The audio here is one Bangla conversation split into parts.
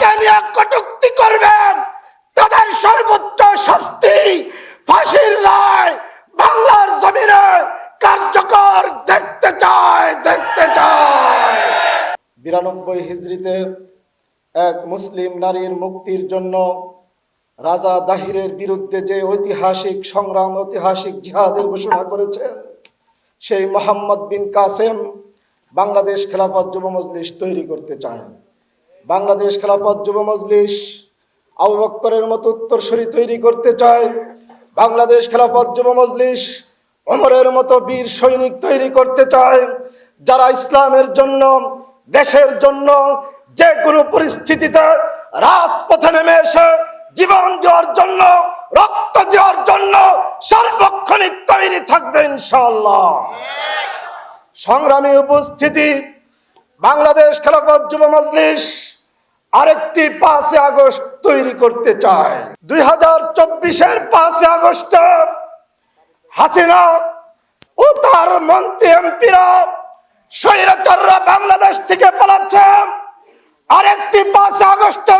আল্লাহকে নিয়ে কটুক্তি করবে তাদের সর্বোচ্চ শাস্তি ফাঁসির রায় বাংলার জমিনে কার্যকর দেখতে চায় দেখতে চায় বিরানব্বই হিজড়িতে এক মুসলিম নারীর মুক্তির জন্য রাজা দাহিরের বিরুদ্ধে যে ঐতিহাসিক সংগ্রাম, ঐতিহাসিক জিহাদের ঘোষণা করেছেন সেই মোহাম্মদ বিন কাসেম বাংলাদেশ খেলাফত যুব মজলিস তৈরি করতে চায়। বাংলাদেশ খেলাফত যুব মজলিস আবু বক্করের মতো উত্তরসূরি তৈরি করতে চায়। বাংলাদেশ খেলাফত যুব মজলিস অমরের মতো বীর সৈনিক তৈরি করতে চায়। যারা ইসলামের জন্য, দেশের জন্য যে কোনো পরিস্থিতিতে রাজপথে নেমে এসে জীবন দেওয়ার জন্য, রক্ত দেওয়ার জন্য সার্বক্ষণিক তৈরি থাকবে ইনশাআল্লাহ। সংগ্রামী উপস্থিতি, বাংলাদেশ খেলাফত যুব মজলিস আরেকটি পাঁচে আগস্ট তৈরি করতে চায়। দুই হাজার চব্বিশের পাঁচে আগস্ট হাসিনা ও তার মন্ত্রী এমপিরা, স্বৈরাচাররা বাংলাদেশ থেকে পালাচ্ছে। আরেকটি পাঁচ আগস্টের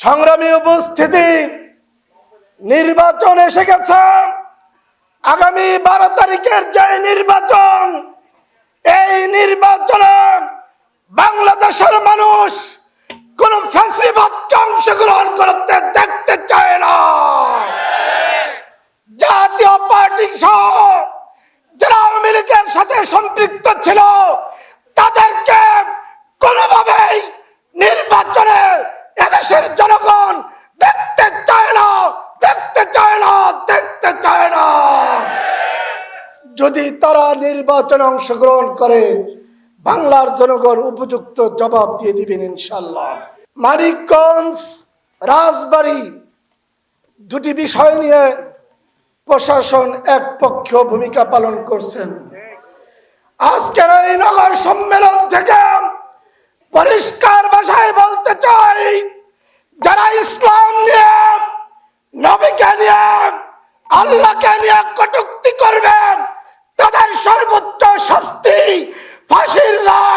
সংগ্রামী উপস্থিতি নির্বাচন এসে গেছে। আগামী বারো তারিখের যে নির্বাচন, এই নির্বাচনে বাংলাদেশের মানুষ কোন অংশগ্রহণ করতে দেখতে চায় না। জাতীয় পার্টি সহ যারা আওয়ামী লীগের সাথে সম্পৃক্ত ছিল, তাদেরকে কোনোভাবেই নির্বাচনে এদেশের জনগণ দেখতে চায় না দেখতে চায় না দেখতে চায় না যদি তারা নির্বাচনে অংশগ্রহণ করে, বাংলার জনগণ উপযুক্ত জবাব দিয়ে দিবেন ইনশাল্লাহ মানিকগঞ্জ, রাজবাড়ী দুটি বিষয় নিয়ে প্রশাসন একপক্ষ ভূমিকা পালন করছেন। আজকের এই নগর সম্মেলন থেকে পরিষ্কার ভাষায় বলতে চাই, যারা ইসলাম নিয়ে, নবীকে নিয়ে, আল্লাহকে নিয়ে কটুক্তি করবেন সর্বোচ্চ শাস্তি ফাঁসির রায়